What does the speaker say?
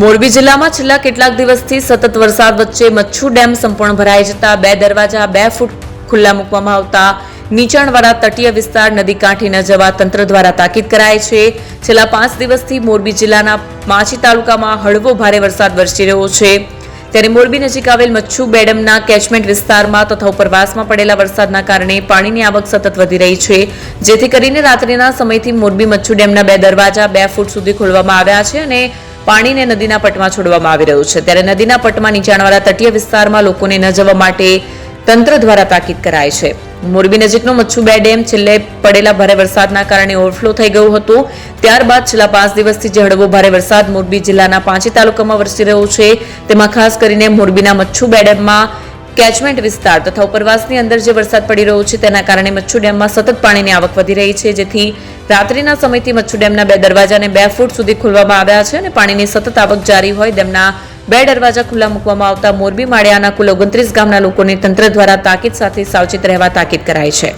મોરબી જિલ્લામાં છેલ્લા કેટલાક દિવસથી સતત વરસાદ વચ્ચે મચ્છુ ડેમ સંપૂર્ણ ભરાઈ જતા બે દરવાજા બે ફૂટ ખુલ્લા મૂકવામાં આવતા નીચાણવાળા તટીય વિસ્તાર નદી કાંઠે ન જવા તંત્ર દ્વારા તાકીદ કરાય છે. છેલ્લા પાંચ દિવસથી મોરબી જિલ્લાના માછી તાલુકામાં હળવો ભારે વરસાદ વરસી રહ્યો છે. ત્યારે મોરબી નજીક આવેલ મચ્છુ બેડમના કેચમેન્ટ વિસ્તારમાં તથા ઉપરવાસમાં પડેલા વરસાદના કારણે પાણીની આવક સતત વધી રહી છે. જેથી કરીને રાત્રિના સમયથી મોરબી મચ્છુ ડેમના બે દરવાજા બે ફૂટ સુધી ખોલવામાં આવ્યા છે અને પાણીને નદીના પટમાં છોડવામાં આવી રહ્યું છે. ત્યારે નદીના પટમાં નીચાણવાળા તટીય વિસ્તારમાં લોકોને ન જવા માટે તંત્ર દ્વારા તાકીદ કરાય છે. મોરબી નજીકનો મચ્છુ બે ડેમ છેલ્લે પડેલા ભારે વરસાદના કારણે ઓવરફ્લો થઈ ગયું હતું. ત્યારબાદ છેલ્લા પાંચ દિવસથી જે હળવો ભારે વરસાદ મોરબી જિલ્લાના પાંચે તાલુકામાં વરસી રહ્યો છે. તેમાં ખાસ કરીને મોરબીના મચ્છુ બે ડેમમાં કેચમેન્ટ વિસ્તાર તથા ઉપરવાસની અંદર જે વરસાદ પડી રહ્યો છે તેના કારણે મચ્છુ ડેમમાં સતત પાણીની આવક વધી રહી છે, જેથી રાત્રિના સમયથી મચ્છુ ડેમના બે દરવાજાને બે ફૂટ સુધી ખોલવામાં આવ્યા છે અને પાણીની સતત આવક જારી હોય ડેમના બે દરવાજા ખુલ્લા મૂકવામાં આવતા મોરબી માળિયાના કુલ ઓગણત્રીસ ગામના લોકોને તંત્ર દ્વારા તાકીદ સાથે સાવચેત રહેવા તાકીદ કરાઈ છે.